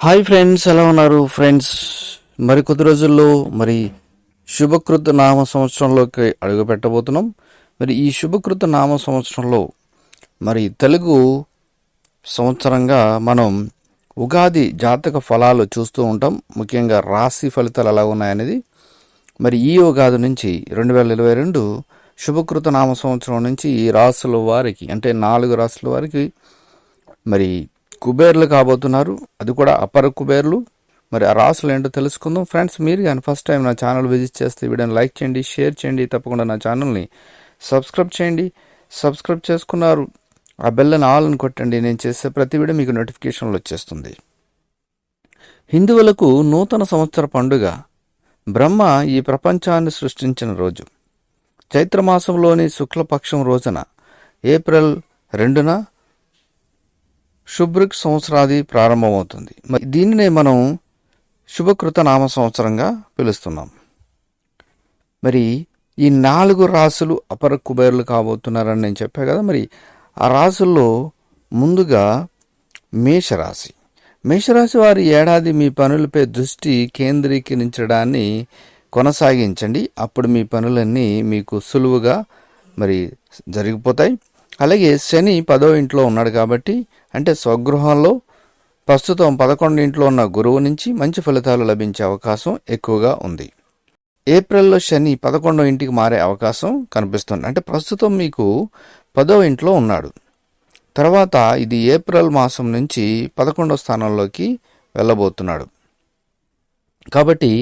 Hi friends ఎలా ఉన్నారు? Friends మరి కొద్ది రోజుల్లో మరి శుభకృత నామ సంవత్సరంలోకి అడుగు పెట్టబోతున్నాం మరి ఈ శుభకృత నామ సంవత్సరంలో మరి తెలుగు సంవత్సరంగా మనం ఉగాది జాతక ఫలాలు చూస్తూ ఉంటాం. ముఖ్యంగా రాశి ఫలితాలు ఎలా ఉన్నాయనేది. మరి ఈ ఉగాది నుంచి రెండు వేల ఇరవై రెండు శుభకృత నామ సంవత్సరం నుంచి ఈ రాసుల వారికి అంటే నాలుగు రాసుల వారికి మరి కుబేర్లు కాబోతున్నారు. అది కూడా అపర కుబేర్లు. మరి ఆ రాసులు ఏంటో తెలుసుకుందాం. ఫ్రెండ్స్ మీరు కానీ ఫస్ట్ టైం నా ఛానల్ విజిట్ చేస్తే వీడియోని లైక్ చేయండి షేర్ చేయండి తప్పకుండా నా ఛానల్ని సబ్స్క్రైబ్ చేయండి. సబ్స్క్రైబ్ చేసుకున్నారు ఆ బెల్లని ఆల్ అని కొట్టండి. నేను చేసే ప్రతి వీడియో మీకు నోటిఫికేషన్లు వచ్చేస్తుంది. హిందువులకు నూతన సంవత్సర పండుగ బ్రహ్మ ఈ ప్రపంచాన్ని సృష్టించిన రోజు. చైత్రమాసంలోని శుక్లపక్షం రోజున ఏప్రిల్ రెండున శుభ్రిక్ సంవత్సరాది ప్రారంభమవుతుంది. దీనినే మనం శుభకృత నామ సంవత్సరంగా పిలుస్తున్నాం. మరి ఈ నాలుగు రాసులు అపర కుబేర్లు కాబోతున్నారని నేను చెప్పా కదా మరి ఆ రాసుల్లో ముందుగా మేషరాశి. మేషరాశి వారి ఏడాది మీ పనులపై దృష్టి కేంద్రీకరించడాన్ని కొనసాగించండి. అప్పుడు మీ పనులన్నీ మీకు సులువుగా మరి జరిగిపోతాయి. అలాగే శని పదో ఇంట్లో ఉన్నాడు కాబట్టి అంటే స్వగృహంలో ప్రస్తుతం పదకొండు ఇంట్లో ఉన్న గురువు నుంచి మంచి ఫలితాలు లభించే అవకాశం ఎక్కువగా ఉంది. ఏప్రిల్లో శని పదకొండో ఇంటికి మారే అవకాశం కనిపిస్తుంది. అంటే ప్రస్తుతం మీకు పదో ఇంట్లో ఉన్నాడు. తర్వాత ఇది ఏప్రిల్ మాసం నుంచి పదకొండో స్థానంలోకి వెళ్ళబోతున్నాడు. కాబట్టి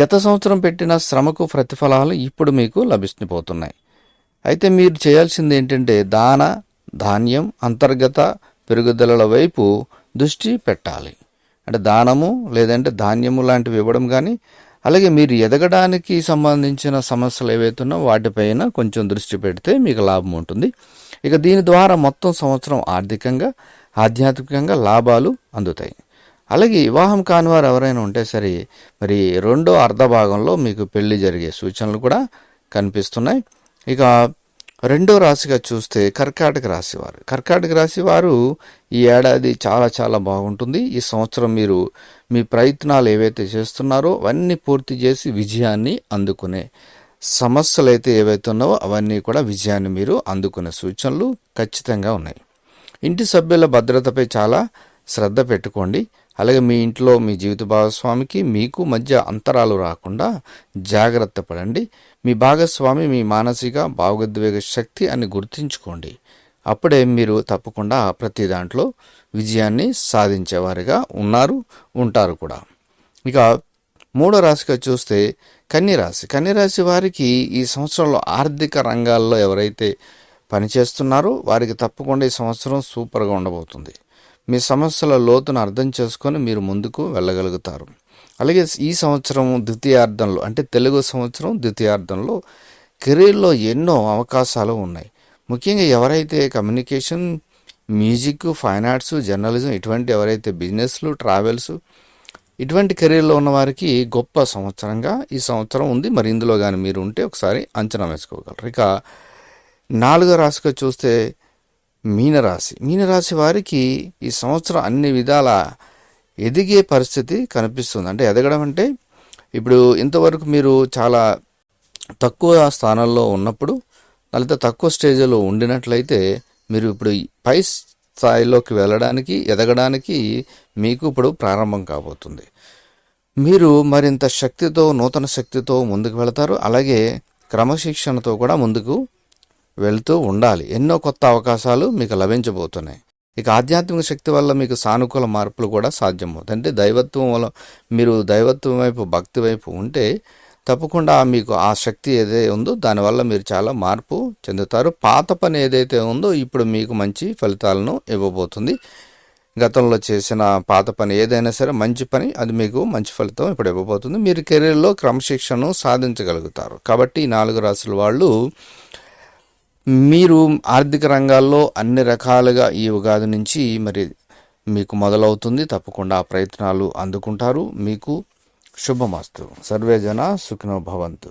గత సంవత్సరం పెట్టిన శ్రమకు ప్రతిఫలాలు ఇప్పుడు మీకు లభిస్తుపోతున్నాయి అయితే మీరు చేయాల్సింది ఏంటంటే దాన ధాన్యం అంతర్గత పెరుగుదలల వైపు దృష్టి పెట్టాలి. అంటే దానము లేదంటే ధాన్యము లాంటివి ఇవ్వడం కానీ అలాగే మీరు ఎదగడానికి సంబంధించిన సమస్యలు ఏవైతున్నా వాటిపైన కొంచెం దృష్టి పెడితే మీకు లాభం ఉంటుంది. ఇక దీని ద్వారా మొత్తం సంవత్సరం ఆర్థికంగా ఆధ్యాత్మికంగా లాభాలు అందుతాయి. అలాగే వివాహం కాని వారు ఎవరైనా ఉంటే సరే మరి రెండో అర్ధ భాగంలో మీకు పెళ్ళి జరిగే సూచనలు కూడా కనిపిస్తున్నాయి. ఇక రెండో రాశిగా చూస్తే కర్కాటక రాశి వారు. కర్కాటక రాశి వారు ఈ ఏడాది చాలా చాలా బాగుంటుంది. ఈ సంవత్సరం మీరు మీ ప్రయత్నాలు ఏవైతే చేస్తున్నారో అవన్నీ పూర్తి చేసి విజయాన్ని అందుకునే సమస్యలు అయితే ఏవైతే ఉన్నావో అవన్నీ కూడా విజయాన్ని మీరు అందుకునే సూచనలు ఖచ్చితంగా ఉన్నాయి. ఇంటి సభ్యుల భద్రతపై చాలా శ్రద్ధ పెట్టుకోండి. అలాగే మీ ఇంట్లో మీ జీవిత భాగస్వామికి మీకు మధ్య అంతరాలు రాకుండా జాగ్రత్త పడండి. మీ భాగస్వామి మీ మానసిక భావోద్వేగ శక్తి అని గుర్తుంచుకోండి. అప్పుడే మీరు తప్పకుండా ప్రతి దాంట్లో విజయాన్ని సాధించేవారిగా ఉన్నారు ఉంటారు కూడా. ఇక మూడో రాశిగా చూస్తే కన్యరాశి కన్యరాశి వారికి ఈ సంవత్సరంలో ఆర్థిక రంగాల్లో ఎవరైతే పనిచేస్తున్నారో వారికి తప్పకుండా ఈ సంవత్సరం సూపర్గా ఉండబోతుంది. మీ సమస్యల లోతును అర్థం చేసుకొని మీరు ముందుకు వెళ్ళగలుగుతారు. అలాగే ఈ సంవత్సరం ద్వితీయార్థంలో అంటే తెలుగు సంవత్సరం ద్వితీయార్థంలో కెరీర్లో ఎన్నో అవకాశాలు ఉన్నాయి. ముఖ్యంగా ఎవరైతే communication music fine arts journalism ఇటువంటి ఎవరైతే బిజినెస్లు ట్రావెల్స్ ఇటువంటి కెరీర్లో ఉన్న వారికి గొప్ప సంవత్సరంగా ఈ సంవత్సరం ఉంది. మరి ఇందులో కానీ మీరు ఉంటే ఒకసారి అంచనా వేసుకోగలరు. ఇక నాలుగో రాశిగా చూస్తే మీనరాశి. మీనరాశి వారికి ఈ సంవత్సరం అన్ని విధాల ఎదిగే పరిస్థితి కనిపిస్తుంది. అంటే ఎదగడం అంటే ఇప్పుడు ఇంతవరకు మీరు చాలా తక్కువ స్థానంలో ఉన్నప్పుడు లేకపోతే తక్కువ స్టేజ్లో ఉండినట్లయితే మీరు ఇప్పుడు పై స్థాయిలోకి వెళ్ళడానికి ఎదగడానికి మీకు ఇప్పుడు ప్రారంభం కాబోతుంది. మీరు మరింత శక్తితో నూతన శక్తితో ముందుకు వెళతారు. అలాగే క్రమశిక్షణతో కూడా ముందుకు వెళ్తూ ఉండాలి. ఎన్నో కొత్త అవకాశాలు మీకు లభించబోతున్నాయి. ఇక ఆధ్యాత్మిక శక్తి వల్ల మీకు సానుకూల మార్పులు కూడా సాధ్యమవుతాయి. అంటే దైవత్వం వల్ల మీరు దైవత్వం వైపు భక్తి వైపు ఉంటే తప్పకుండా మీకు ఆ శక్తి ఏదైతే ఉందో దానివల్ల మీరు చాలా మార్పు చెందుతారు. పాత పని ఏదైతే ఉందో ఇప్పుడు మీకు మంచి ఫలితాలను ఇవ్వబోతుంది. గతంలో చేసిన పాత పని ఏదైనా సరే మంచి పని అది మీకు మంచి ఫలితం ఇప్పుడు ఇవ్వబోతుంది. మీరు కెరీర్లో క్రమశిక్షణను సాధించగలుగుతారు. కాబట్టి ఈ నాలుగు రాసుల వాళ్ళు మీరు ఆర్థిక రంగాల్లో అన్ని రకాలుగా ఈ ఉగాది నుంచి మరి మీకు మొదలవుతుంది. తప్పకుండా ఆ ప్రయత్నాలు అందుకుంటారు. మీకు శుభమస్తు. సర్వేజన సుఖినో భవంతు.